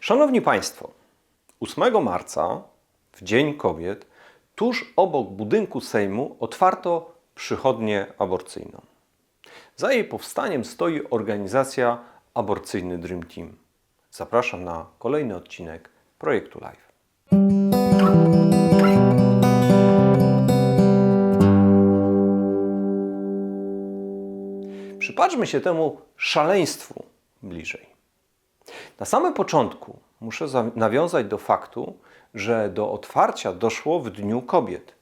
Szanowni Państwo, 8 marca, w Dzień Kobiet, tuż obok budynku Sejmu otwarto przychodnię aborcyjną. Za jej powstaniem stoi organizacja Aborcyjny Dream Team. Zapraszam na kolejny odcinek projektu Live. Przypatrzmy się temu szaleństwu bliżej. Na samym początku muszę za- nawiązać do faktu, że do otwarcia doszło w Dniu Kobiet.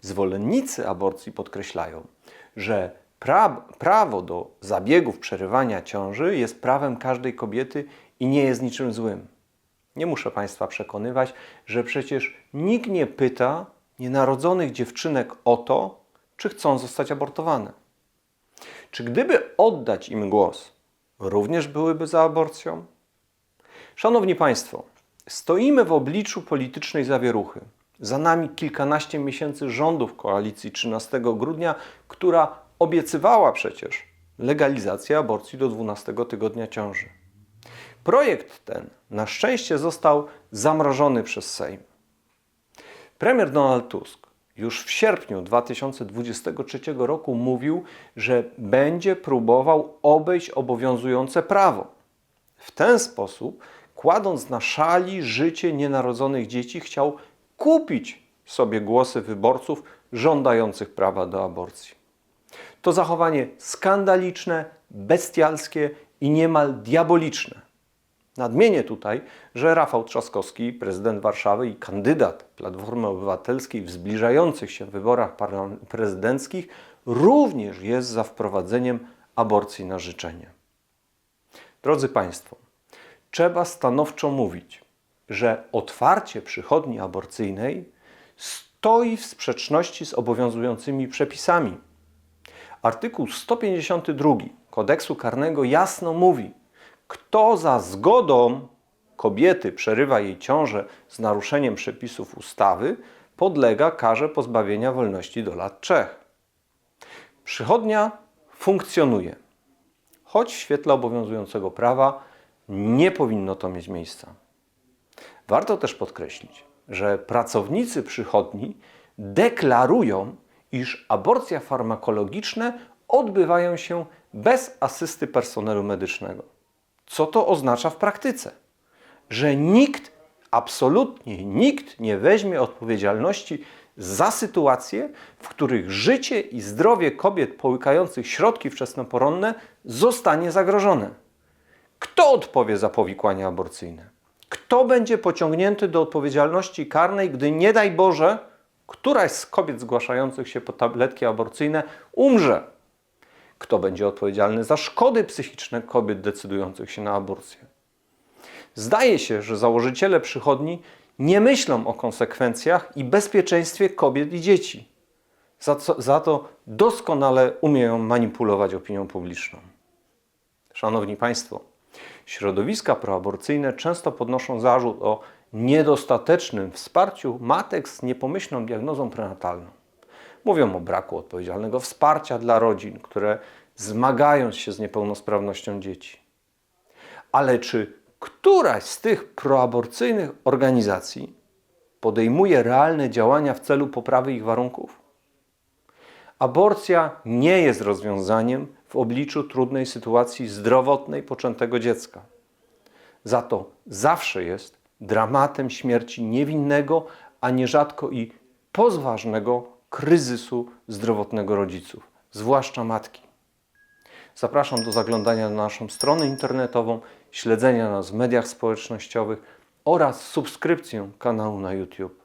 Zwolennicy aborcji podkreślają, że pra- prawo do zabiegów przerywania ciąży jest prawem każdej kobiety i nie jest niczym złym. Nie muszę Państwa przekonywać, że przecież nikt nie pyta nienarodzonych dziewczynek o to, czy chcą zostać abortowane. Czy gdyby oddać im głos, również byłyby za aborcją? Szanowni Państwo, stoimy w obliczu politycznej zawieruchy. Za nami kilkanaście miesięcy rządów koalicji 13 grudnia, która obiecywała przecież legalizację aborcji do 12 tygodnia ciąży. Projekt ten na szczęście został zamrożony przez Sejm. Premier Donald Tusk już w sierpniu 2023 roku mówił, że będzie próbował obejść obowiązujące prawo. W ten sposób, kładąc na szali życie nienarodzonych dzieci, chciał kupić sobie głosy wyborców żądających prawa do aborcji. To zachowanie skandaliczne, bestialskie i niemal diaboliczne. Nadmienię tutaj, że Rafał Trzaskowski, prezydent Warszawy i kandydat Platformy Obywatelskiej w zbliżających się wyborach prezydenckich, również jest za wprowadzeniem aborcji na życzenie. Drodzy Państwo, trzeba stanowczo mówić, że otwarcie przychodni aborcyjnej stoi w sprzeczności z obowiązującymi przepisami. Artykuł 152 kodeksu karnego jasno mówi, kto za zgodą kobiety przerywa jej ciążę z naruszeniem przepisów ustawy, podlega karze pozbawienia wolności do lat trzech. Przychodnia funkcjonuje, choć w świetle obowiązującego prawa nie powinno to mieć miejsca. Warto też podkreślić, że pracownicy przychodni deklarują, iż aborcja farmakologiczne odbywają się bez asysty personelu medycznego. Co to oznacza w praktyce? Że nikt, absolutnie nikt nie weźmie odpowiedzialności za sytuacje, w których życie i zdrowie kobiet połykających środki wczesnoporonne zostanie zagrożone. Kto odpowie za powikłania aborcyjne? Kto będzie pociągnięty do odpowiedzialności karnej, gdy nie daj Boże, któraś z kobiet zgłaszających się po tabletki aborcyjne umrze? Kto będzie odpowiedzialny za szkody psychiczne kobiet decydujących się na aborcję? Zdaje się, że założyciele przychodni nie myślą o konsekwencjach i bezpieczeństwie kobiet i dzieci. Za, co, za to doskonale umieją manipulować opinią publiczną. Szanowni Państwo, środowiska proaborcyjne często podnoszą zarzut o niedostatecznym wsparciu matek z niepomyślną diagnozą prenatalną. Mówią o braku odpowiedzialnego wsparcia dla rodzin, które zmagają się z niepełnosprawnością dzieci. Ale czy któraś z tych proaborcyjnych organizacji podejmuje realne działania w celu poprawy ich warunków? Aborcja nie jest rozwiązaniem w obliczu trudnej sytuacji zdrowotnej poczętego dziecka. Za to zawsze jest dramatem śmierci niewinnego, a nierzadko i poważnego kryzysu zdrowotnego rodziców, zwłaszcza matki. Zapraszam do zaglądania na naszą stronę internetową, śledzenia nas w mediach społecznościowych oraz subskrypcję kanału na YouTube.